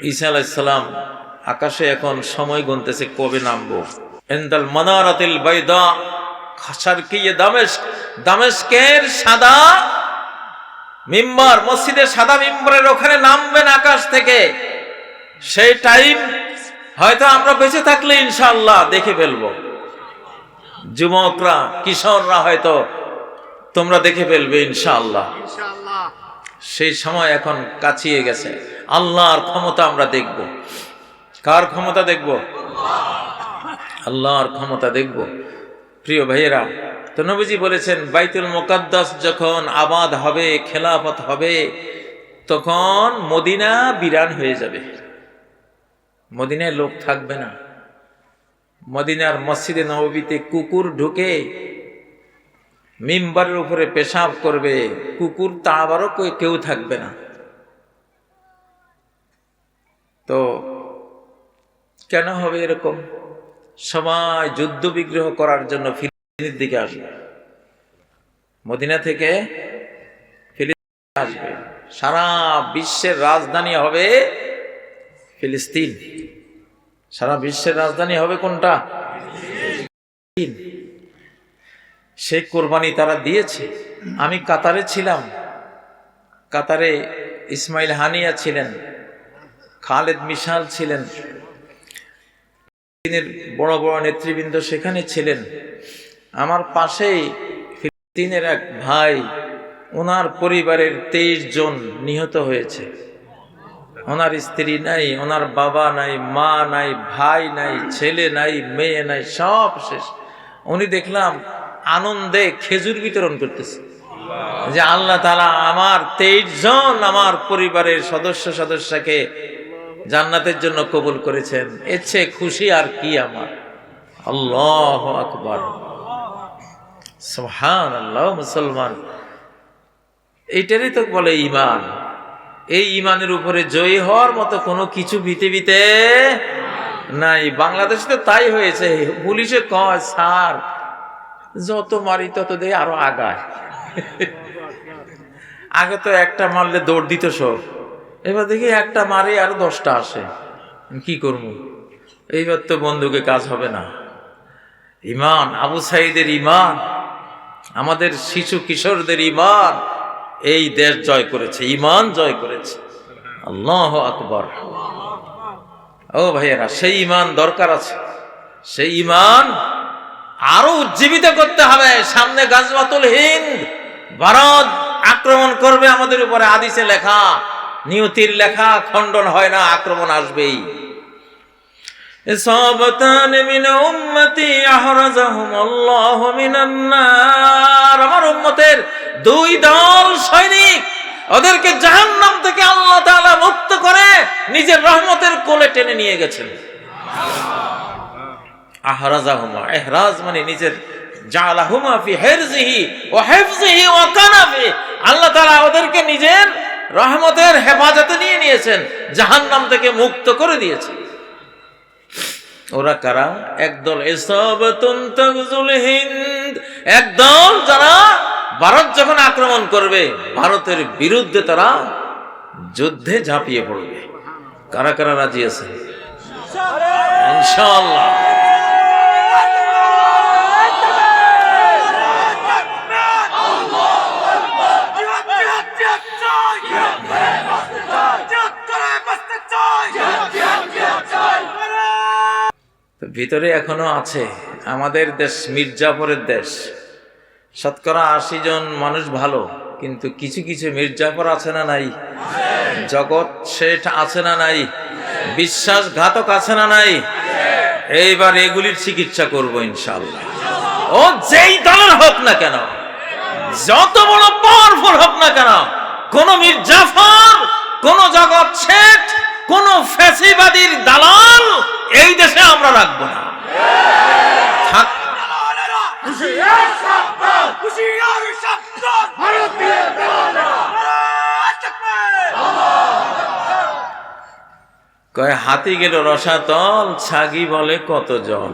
ঈসা আলাইসালাম আকাশে এখন সময় গুনতেছে কবে নামবো? এন্দাল মানারাতিল বাইদা শারকিয়ে দামেস্ক? দামেস্কের সাদা মিম্বার মসজিদের সাদা মিম্বরের ওখানে নামবেন আকাশ থেকে। সেই টাইম হয়তো আমরা বেঁচে থাকলে ইনশাআল্লাহ দেখে ফেলব। যুবকরা কিশোররা হয়তো তোমরা দেখে ফেলবে ইনশাআল্লাহ। সেই সময় এখন কাছিয়ে গেছে। আল্লাহর ক্ষমতা আমরা দেখব। কার ক্ষমতা দেখব? আল্লাহর ক্ষমতা দেখব। প্রিয় ভাইয়েরা, তো নবীজি বলেছেন, বাইতুল মোকাদ্দাস যখন আবাদ হবে, খেলাফত হবে, তখন মদিনা বিরান হয়ে যাবে। মদিনায় লোক থাকবে না। মদিনার মসজিদে নববীতে কুকুর ঢুকে মিম্বারের উপরে পেশাব করবে। কুকুর তাড়াবারও কই- কেউ থাকবে না। তো কেন হবে এরকম? সময় যুদ্ধ বিগ্রহ করার জন্য ফিলিস্তিনের দিকে আসবে। মদিনা থেকে ফিলিস্তিন আসবে। সারা বিশ্বের রাজধানী হবে ফিলিস্তিন। সারা বিশ্বের রাজধানী হবে কোনটা। সেই কোরবানি তারা দিয়েছে। আমি কাতারে ছিলাম। কাতারে ইসমাইল হানিয়া ছিলেন। খালেদ মিশাল ছিলেন। ফিলিস্তিনের বড় বড় নেতৃবৃন্দ সেখানে ছিলেন। আমার পাশেই ফিলিস্তিনের এক ভাই, ওনার পরিবারের তেইশ জন নিহত হয়েছে। ওনার স্ত্রী নাই, ওনার বাবা নাই, মা নাই, ভাই নাই, ছেলে নাই, মেয়ে নাই, সব শেষ। উনি দেখলাম আনন্দে খেজুর বিতরণ করতেছে। যে আল্লাহ তালা আমার তেইশ জন আমার পরিবারের সদস্য সদস্যকে জান্নাতের জন্য কবুল করেছেন। এর চেয়ে খুশি আর কি আমার? আল্লাহ আকবর। সুবহান আল্লাহ মুসলমান। এইটারই তো বলে ইমান এই ইমানের উপরে জয়ী হওয়ার মতো কোনো কিছু পৃথিবীতে নাই। বাংলাদেশে তো তাই হয়েছে। পুলিশে কয়, স্যার, যত মারি তত দেয় আরও আগায়। আগে তো একটা মারলে দৌড় দিত সব। এবার দেখি একটা মারে আরও দশটা আসে। কি করব? এইবার তো বন্ধুকে কাজ হবে না। ইমান, আবু সাইদের ইমান, আমাদের শিশু কিশোরদের ইমান, এই দেশ জয় করেছে, ইমান জয় করেছে। আল্লাহ আকবর। ও ভাইয়েরা, সেই ইমান দরকার আছে। সেই ইমান আরও উজ্জীবিত করতে হবে। সামনে গাজওয়াতুল হিন্দ, ভারত আক্রমণ করবে আমাদের উপরে আদিসে লেখা। নিয়তির লেখা খণ্ডন হয় না, আক্রমণ আসবেই। আল্লাহু দুই দল সৈনিক, ওদেরকে জাহান্নাম থেকে আল্লাহ মুক্ত করে নিজের রহমতের কোলে টেনে নিয়ে গেছেন। আহরাজাহুমা ইহরাজ মানে নিজের জালাহুমা ফি হিরজিহি ওয়া কানাফি আল্লাহ তাআলা ওদেরকে নিজের রহমতের হেফাজতে নিয়ে নিয়েছেন, জাহান্নাম থেকে মুক্ত করে দিয়েছেন ওরা কারা? একদল হিন্দ। একদল যারা ভারত যখন আক্রমণ করবে, ভারতের বিরুদ্ধে তারা যুদ্ধে ঝাঁপিয়ে পড়বে। কারা কারা রাজি আছে? ইনশাআল্লাহ। ভিতরে এখনও আছে। আমাদের দেশ মির্জাফরের দেশ। শতকরা আশি জন মানুষ ভালো, কিন্তু কিছু কিছু মির্জাফর আছে না নাই? জগৎ শেঠ আছে না নাই? বিশ্বাসঘাতক আছে না নাই? এইবার এগুলির চিকিৎসা করব ইনশাল্লাহ ও যেই দলের হোক না কেন, যত বড় পাওয়ারফুল হোক না কেন, কোন মির্জাফর কোন জগৎ শেঠ, কোন ফ্যাসিবাদীর দালাল কয়, হাতি গেল রসাতল, ছাগি বলে কত জল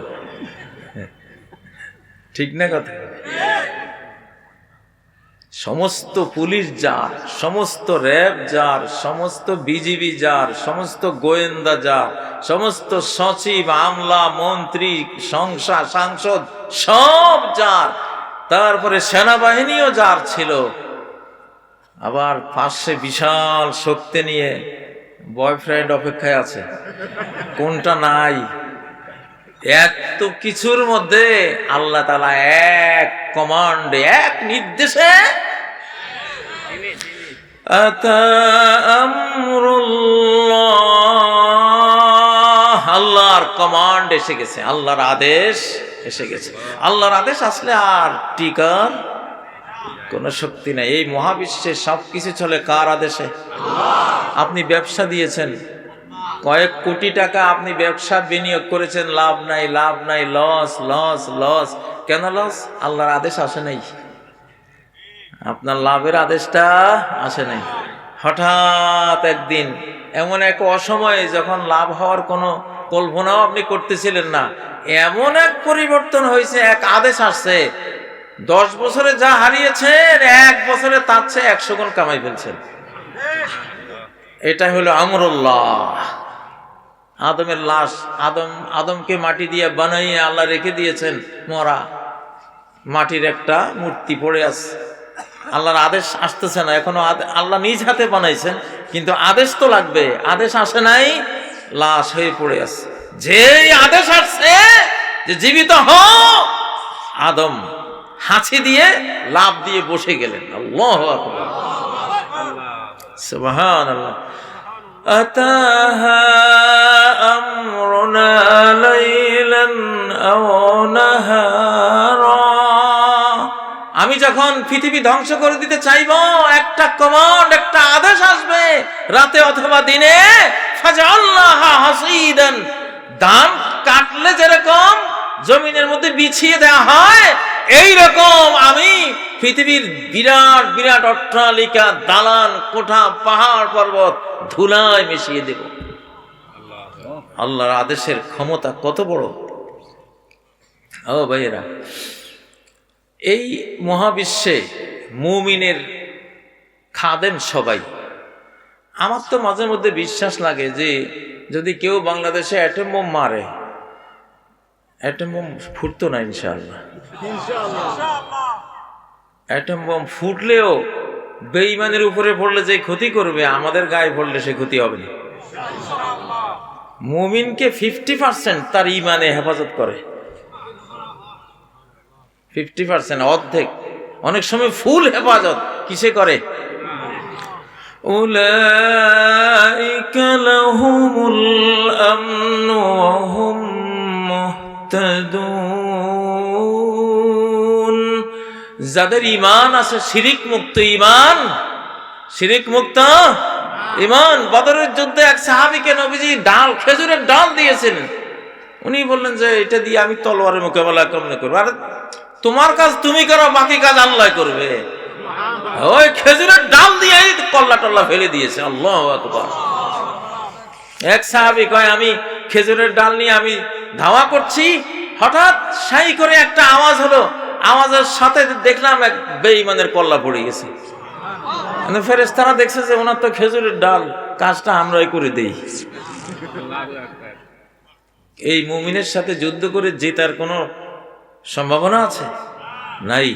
ঠিক না কথা? সমস্ত পুলিশ যার, সমস্ত র্যাব যার, সমস্ত বিজিবি যার, সমস্ত গোয়েন্দা যার, সমস্ত সচিব, আমলা, মন্ত্রী, সংসা, সাংসদ, সব যার। তারপরে সেনাবাহিনীও যার ছিল। আবার পাশে বিশাল শক্তি নিয়ে বয়ফ্রেন্ড অপেক্ষায় আছে। কোনটা নাই? এত কিছুর মধ্যে আল্লাহ তালা এক কমান্ড এক নির্দেশে আল্লাহর কমান্ড এসে গেছে, আল্লাহর আদেশ এসে গেছে। আল্লাহর আদেশ আসলে আর টিকার কোনো শক্তি নাই। এই মহাবিশ্বে সব কিছু চলে কার আদেশে? আপনি ব্যবসা দিয়েছেন। কয়েক কোটি টাকা আপনি ব্যবসা বিনিয়োগ করেছেন। লাভ নাই লাভ নাই লস লস লস কেন লস আল্লাহর আদেশ আসে নাই। আপনার লাভের আদেশটা আসে নাই। হঠাৎ একদিন, এমন এক অসময়ে যখন লাভ হওয়ার কোনো কল্পনাও আপনি করতেছিলেন না, এমন এক পরিবর্তন হয়েছে, এক আদেশ আসছে। দশ বছরে যা হারিয়েছেন, এক বছরে তার চেয়ে একশো গুণ কামাই ফেলছেন। এটা হলো আমরুল্লাহ। আদমের লাশ, আদম, আদমকে মাটি দিয়ে বানাইয়ে আল্লাহ রেখে দিয়েছেন, মরা। মাটির একটা মূর্তি পড়ে আছে। আল্লাহর আদেশ আসতেছে না, এখনও আল্লাহ নিজ হাতে বানাইছেন, কিন্তু আদেশ তো লাগবে। আদেশ আসে নাই, লাশ হয়ে পড়ে আছে। যেই আদেশ আসছে যে জীবিত হ আদম হাঁচি দিয়ে লাভ দিয়ে বসে গেলেন আল্লাহ আকবার سبحان الله أتاها أمرنا ليلا أو نهارا আমি যখন পৃথিবী ধ্বংস করে দিতে চাইব একটা কমান্ড একটা আদেশ আসবে রাতে অথবা দিনে ফাজাল্লাহা হাসিদান ধান কাটলে যেরকম জমিনের মধ্যে বিছিয়ে দেওয়া হয় এই রকম আমি পৃথিবীর বিরাট বিরাট অট্টালিকা, দালান, কোঠা, পাহাড় পর্বত ধুলায় মিশিয়ে দেব। আল্লাহর আদেশের ক্ষমতা কত বড়? ও ভাইয়েরা, এই মহাবিশ্বে মুমিনের খাদেন সবাই। আমার তো মাঝে মধ্যে বিশ্বাস লাগে যে যদি কেউ বাংলাদেশে অ্যাটম বোম মারে অ্যাটম বোম ফুটতো না ইনশাআল্লাহ অ্যাটম বোম ফুটলেও বেইমানের উপরে পড়লে যে ক্ষতি করবে আমাদের গায়ে পড়লে সে ক্ষতি হবে না মুমিনকে ফিফটি পার্সেন্ট তার ইমানে হেফাজত করে ফিফটি পার্সেন্ট অর্ধেক অনেক সময় ফুল হেফাজত কিসে করে أولئك لهم الأمن وهم মুহতাদুন যাদের ইমান আছে শিরিক মুক্ত ইমান শিরিক মুক্ত ইমান বদরের যুদ্ধে এক সাহাবিকে নবীজি ডাল, খেজুরের ডাল দিয়েছেন। উনি বললেন যে, এটা দিয়ে আমি তলোয়ারের মোকাবেলা কেমনে করব? আর, তোমার কাজ তুমি করো, বাকি কাজ আল্লাহ করবে। ওই খেজুরের ডাল দিয়ে কল্লা টল্লা ফেলে দিয়েছে। আল্লাহ এক সাহাবি কয়, আমি খেজুরের ডাল নিয়ে আমি ধাওয়া করছি। হঠাৎ সাই করে একটা আওয়াজ হলো। আওয়াজের সাথে দেখলাম এক বেঈমানের কল্লা পড়ে গেছে। ফেরেস্তারা দেখছে যে ওনার তো খেজুরের ডাল, কাজটা আমরাই করে দেই। এই মুমিনের সাথে যুদ্ধ করে জেতার কোনো সম্ভাবনা আছে? নাই।